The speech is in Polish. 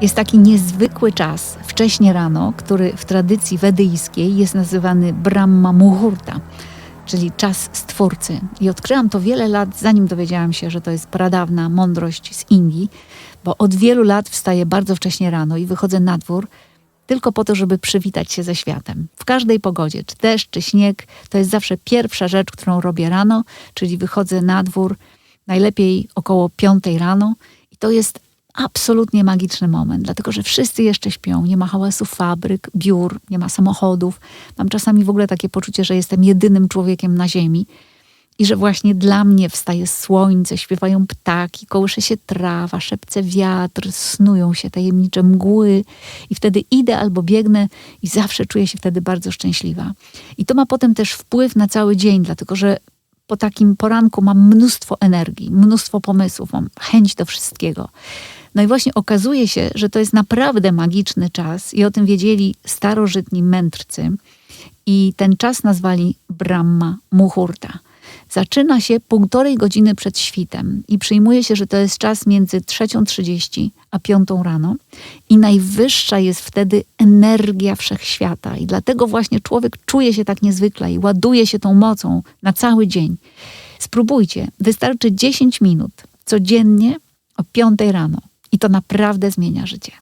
Jest taki niezwykły czas, wcześnie rano, który w tradycji wedyjskiej jest nazywany Brahma Muhurta, czyli czas Stwórcy. I odkryłam to wiele lat, zanim dowiedziałam się, że to jest pradawna mądrość z Indii, bo od wielu lat wstaję bardzo wcześnie rano i wychodzę na dwór tylko po to, żeby przywitać się ze światem. W każdej pogodzie, czy deszcz, czy śnieg, to jest zawsze pierwsza rzecz, którą robię rano, czyli wychodzę na dwór, najlepiej około piątej rano i to jest absolutnie magiczny moment, dlatego że wszyscy jeszcze śpią, nie ma hałasu fabryk, biur, nie ma samochodów. Mam czasami w ogóle takie poczucie, że jestem jedynym człowiekiem na ziemi i że właśnie dla mnie wstaje słońce, śpiewają ptaki, kołysze się trawa, szepce wiatr, snują się tajemnicze mgły i wtedy idę albo biegnę i zawsze czuję się wtedy bardzo szczęśliwa. I to ma potem też wpływ na cały dzień, dlatego że po takim poranku mam mnóstwo energii, mnóstwo pomysłów, mam chęć do wszystkiego. No i właśnie okazuje się, że to jest naprawdę magiczny czas i o tym wiedzieli starożytni mędrcy i ten czas nazwali Brahma Muhurta. Zaczyna się półtorej godziny przed świtem i przyjmuje się, że to jest czas między 3.30 a 5 rano i najwyższa jest wtedy energia wszechświata i dlatego właśnie człowiek czuje się tak niezwykle i ładuje się tą mocą na cały dzień. Spróbujcie, wystarczy 10 minut codziennie o 5 rano i to naprawdę zmienia życie.